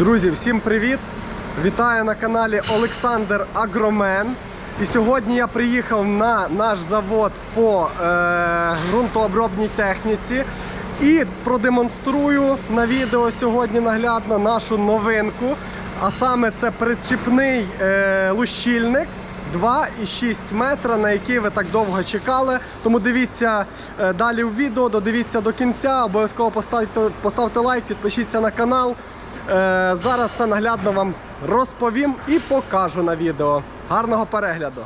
Друзі, всім привіт! Вітаю на каналі Олександр Агромен. І сьогодні я приїхав на наш завод по е, ґрунтообробній техніці і продемонструю на відео сьогодні наглядно нашу новинку. А саме це причіпний е, лущильник 2,6 метра, на який ви так довго чекали. Тому дивіться е, далі в відео, додивіться до кінця. Обов'язково поставте, поставте лайк, підпишіться на канал. Е, Зараз все наглядно вам розповім і покажу на відео. Гарного перегляду!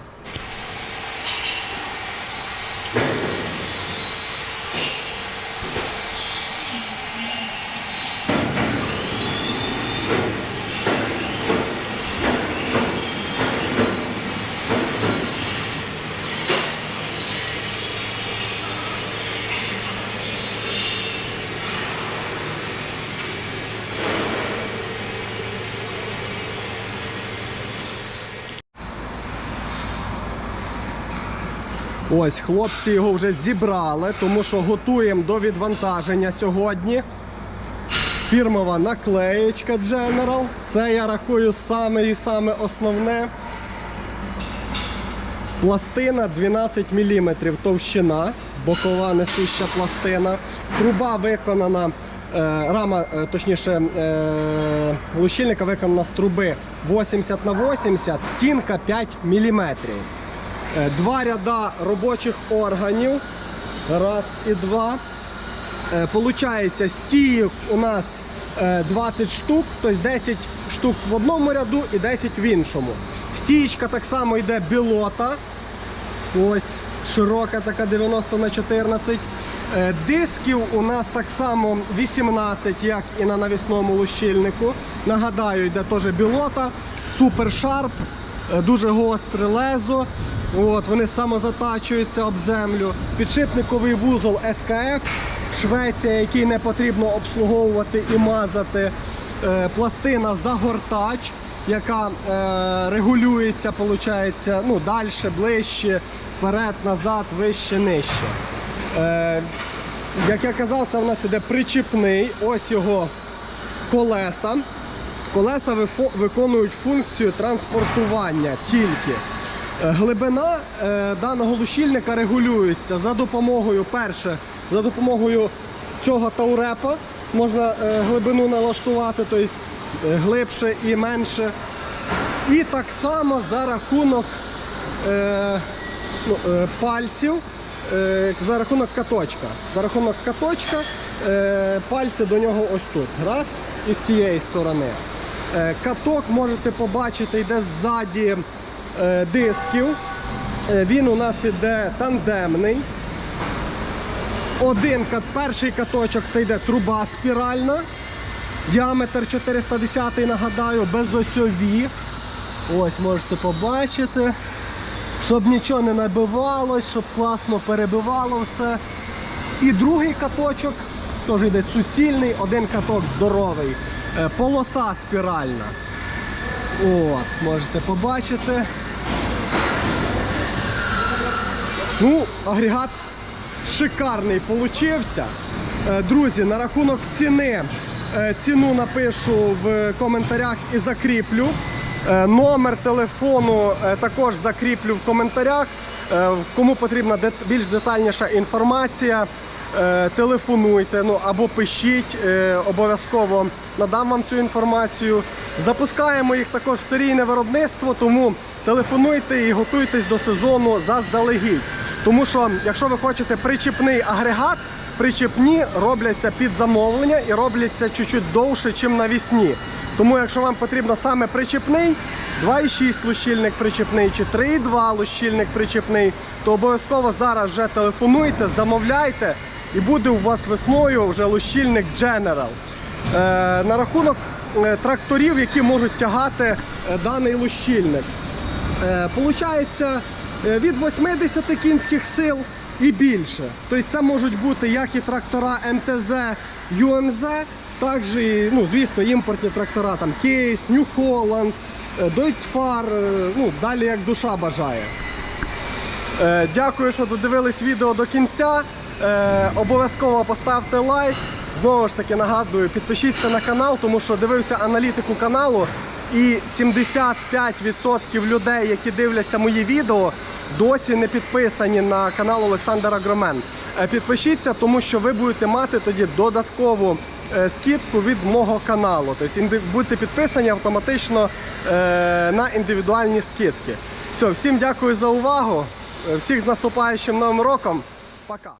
Ось хлопці його вже зібрали, тому що готуємо до відвантаження сьогодні. Фірмова наклеєчка General. Це я рахую саме і саме основне. Пластина 12 мм товщина, бокова несуща пластина. Труба виконана, е, рама, е, точніше, е, лущильника виконана з труби 80 на 80, стінка 5 мм. Е, Два ряда робочих органів. Раз і два. Е, Получається, стійок у нас е, 20 штук, тобто 10 штук в одному ряду і 10 в іншому. Стієчка так само йде білота. Ось широка така 90 на 14. Е, Дисків у нас так само 18, як і на навісному лущильнику. Нагадаю, йде теж білота, супер шарп, е, дуже гостре лезо. От, вони самозатачуються об землю. Підшипниковий вузол СКФ, Швеція, який не потрібно обслуговувати і мазати. Е, Пластина загортач, яка е, регулюється, виходить, ну, далі, ближче, вперед, назад, вище, нижче. Е, як я казав, це в нас іде причіпний, ось його колеса. Колеса виконують функцію транспортування тільки. Е, Глибина е, даного лущильника регулюється за допомогою, перше, за допомогою цього таурепа можна е, глибину налаштувати, тобто глибше і менше. І так само за рахунок ну, пальців, за рахунок каточка. За рахунок каточка пальці до нього ось тут. Раз і з тієї сторони. Е, каток можете побачити, йде ззаді е, дисків. Е, він у нас іде тандемний. Один перший каточок це йде труба спіральна. Діаметр 410 нагадаю, безосьові. Ось можете побачити. Щоб нічого не набивалось, щоб класно перебивало все. І другий каточок теж йде суцільний, один каток здоровий. Е, Полоса спіральна. От, можете побачити. Ну, агрегат шикарний получився. Е, Друзі, на рахунок ціни. е, Ціну напишу в коментарях і закріплю. Номер телефону також закріплю в коментарях. Кому потрібна більш детальніша інформація, телефонуйте ну, або пишіть, е, обов'язково надам вам цю інформацію. Запускаємо їх також в серійне виробництво, тому телефонуйте і готуйтесь до сезону заздалегідь. Тому що, якщо ви хочете причіпний агрегат, причіпні робляться під замовлення і робляться чуть-чуть довше, ніж навісні. Тому, якщо вам потрібно саме причіпний, 2,6 лущильник причіпний чи 3,2 лущильник причіпний, то обов'язково зараз вже телефонуйте, замовляйте, і буде у вас весною вже лущильник General. Е, на рахунок е, тракторів, які можуть тягати е, даний лущильник. Е, Получається від 80 кінських сил і більше. Тобто це можуть бути як і трактора МТЗ, ЮМЗ, також і, ну, звісно, імпортні трактора, там Кейс, Нью Холланд, Дойцфар, ну, далі як душа бажає. Дякую, що додивились відео до кінця. Е, Обов'язково поставте лайк. Знову ж таки нагадую, підпишіться на канал, тому що дивився аналітику каналу, і 75% людей, які дивляться мої відео, досі не підписані на канал Олександр Агромен. Е, Підпишіться, тому що ви будете мати тоді додаткову е, скидку від мого каналу. Тобто будете підписані автоматично на індивідуальні скидки. Все, всім дякую за увагу. Всіх з наступаючим новим роком. Пока.